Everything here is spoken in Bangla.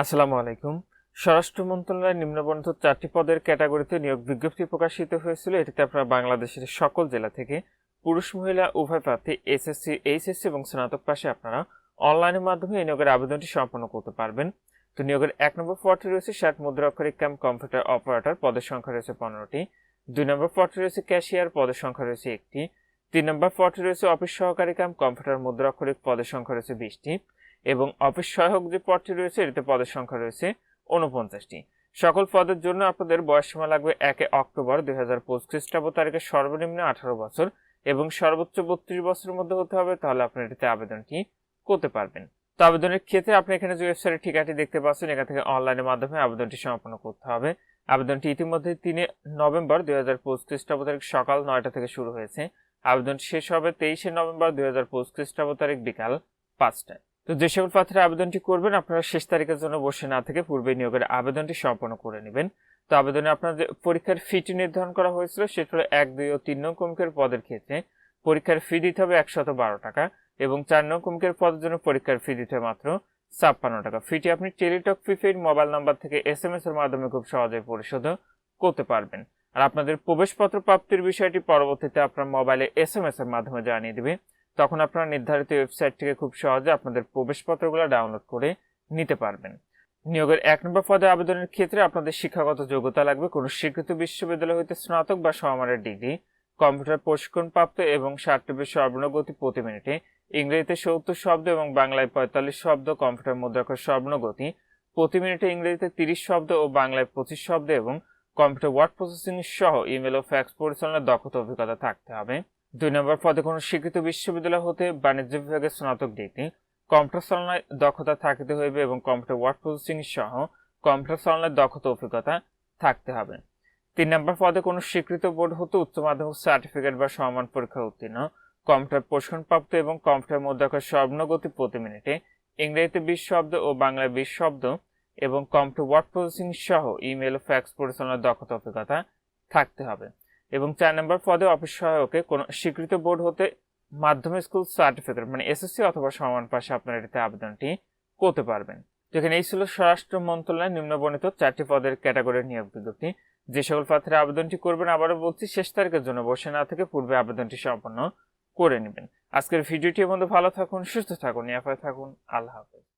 আসসালামু আলাইকুম। স্বরাষ্ট্র মন্ত্রণালয়ের নিম্নবর্ণিত চারটি পদের ক্যাটাগরিতে নিয়োগ বিজ্ঞপ্তি প্রকাশিত হয়েছিল। এটিতে আপনারা বাংলাদেশের সকল জেলা থেকে পুরুষ, মহিলা, উভয় প্রার্থী, এসএসসি, এইচএসসি এবং স্নাতক পাশে আপনারা অনলাইনের মাধ্যমে এই নিয়োগের আবেদনটি সম্পন্ন করতে পারবেন। তো নিয়োগের এক নম্বর পদটি রয়েছে ষাট মুদ্রাক্ষরিক ক্যাম্প কম্পিউটার অপারেটর, পদের সংখ্যা রয়েছে পনেরোটি। দুই নম্বর পদটি রয়েছে ক্যাশিয়ার, পদের সংখ্যা রয়েছে একটি। তিন নম্বর পদটি রয়েছে অফিস সহকারী ক্যাম্প কম্পিউটার মুদ্রাক্ষরিক, পদের সংখ্যা রয়েছে বিশটি। এবং অফিস সহায়ক যে পদটি রয়েছে, এটিতে পদের সংখ্যা রয়েছে উনপঞ্চাশটি সকল পদের জন্য আপনাদের বয়সসীমা লাগবে একে অক্টোবর দুই হাজার পঁচিশ খ্রিস্টাব্দ তারিখে সর্বনিম্ন আঠারো বছর এবং সর্বোচ্চ বত্রিশ বছরের মধ্যে হতে হবে, তাহলে আপনি এটিতে আবেদনটি করতে পারবেন। তো আবেদনের ক্ষেত্রে আপনি এখানে যে ওয়েবসাইটের ঠিকানাটি দেখতে পাচ্ছেন, এখান থেকে অনলাইনের মাধ্যমে আবেদনটি সম্পন্ন করতে হবে। আবেদনটি ইতিমধ্যে তিনে নভেম্বর দুই হাজার পঁচিশ খ্রিস্টাব্দ তারিখ সকাল নয়টা থেকে শুরু হয়েছে। আবেদনটি শেষ হবে তেইশে নভেম্বর দুই হাজার পঁচিশ খ্রিস্টাব্দ তারিখ বিকাল পাঁচটায়। তো যে সকল প্রার্থীরা আবেদনটি করবেন, আপনারা শেষ তারিখের জন্য বসে না থেকে পূর্বে নিয়োগের আবেদনটি সম্পন্ন করে নেবেন। তো আবেদনে আপনার যে পরীক্ষার ফিটি নির্ধারণ করা হয়েছিল, সেটা এক, দুই ও তিন নং কমিকের পদের ক্ষেত্রে। পরীক্ষার ফি দিতে হবে একশত বারো টাকা এবং চার নং কমিকের পদের জন্য পরীক্ষার ফি দিতে হবে মাত্র ছাপ্পান্ন টাকা। ফিটি আপনি টেলিটক, প্রিপেইড, মোবাইল নাম্বার থেকে এস এম এস এর মাধ্যমে খুব সহজে পরিশোধ করতে পারবেন। আর আপনাদের প্রবেশপত্র প্রাপ্তির বিষয়টি পরবর্তীতে আপনার মোবাইলে এস এম এস এর মাধ্যমে জানিয়ে দিবে। তখন আপনারা নির্ধারিত ওয়েবসাইট থেকে খুব সহজে আপনাদের প্রবেশপত্রগুলো ডাউনলোড করে নিতে পারবেন। নিয়োগের এক নম্বর পদে আবেদনের ক্ষেত্রে আপনাদের শিক্ষাগত যোগ্যতা লাগবে। কোনো স্বীকৃত বিশ্ববিদ্যালয় হইতে স্নাতক বা সমমানের ডিগ্রি, কম্পিউটার প্রশিক্ষণ প্রাপ্ত এবং ষাটটি সর্বনগতি প্রতি মিনিটে ইংরেজিতে সত্তর শব্দ এবং বাংলায় পঁয়তাল্লিশ শব্দ, কম্পিউটার মুদ্রাক্ষর সর্বনগতি প্রতি মিনিটে ইংরেজিতে তিরিশ শব্দ ও বাংলায় পঁচিশ শব্দ এবং কম্পিউটার ওয়ার্ড প্রসেসিং সহ ইমেল ও ফ্যাক্স পরিচালনার দক্ষতা অভিজ্ঞতা থাকতে হবে। দুই নম্বর পদে কোনো স্বীকৃত বিশ্ববিদ্যালয় হতে বাণিজ্য বিভাগে স্নাতক ডিগ্রি, কম্পিউটার চালনায় দক্ষতা থাকতে হইবে এবং কম্পিউটার ওয়ার্ড প্রসেসিং সহ কম্পিউটার চালনায় দক্ষতা অভিজ্ঞতা থাকতে হবে। তিন নম্বর পদে কোনো স্বীকৃত বোর্ড হতে উচ্চ মাধ্যমিক সার্টিফিকেট বা সমান পরীক্ষা উত্তীর্ণ, কম্পিউটার প্রশিক্ষণপ্রাপ্ত এবং কম্পিউটার মধ্যাকার স্বর্ণগতি প্রতি মিনিটে ইংরেজিতে বিশ শব্দ ও বাংলায় বিশ শব্দ এবং কম্পিউটার ওয়ার্ড প্রসেসিং সহ ইমেল ও ফ্যাক্স পরিচালনার দক্ষতা অভিজ্ঞতা থাকতে হবে। এবং চার নম্বর পদে অফিস সহায়কে কোনো স্বীকৃত বোর্ড হতে মাধ্যমিক স্কুল সার্টিফিকেট মানে এসএসসি অথবা সমান পাশে আপনারা এটিতে আবেদনটি করতে পারবেন। যেখানে এই ছিল স্বরাষ্ট্র মন্ত্রণালয়ের নিম্নবর্ণিত চারটি পদের ক্যাটাগরির নিয়োগ বিজ্ঞপ্তি। যে সকল প্রার্থীরা আবেদনটি করবেন, আবারও বলছি, শেষ তারিখের জন্য বসে না থেকে পূর্বে আবেদনটি সম্পন্ন করে নেবেন। আজকের ভিডিওটি বন্ধু ভালো থাকুন, সুস্থ থাকুন, নিরাপদে থাকুন, আল্লাহ হাফেজ।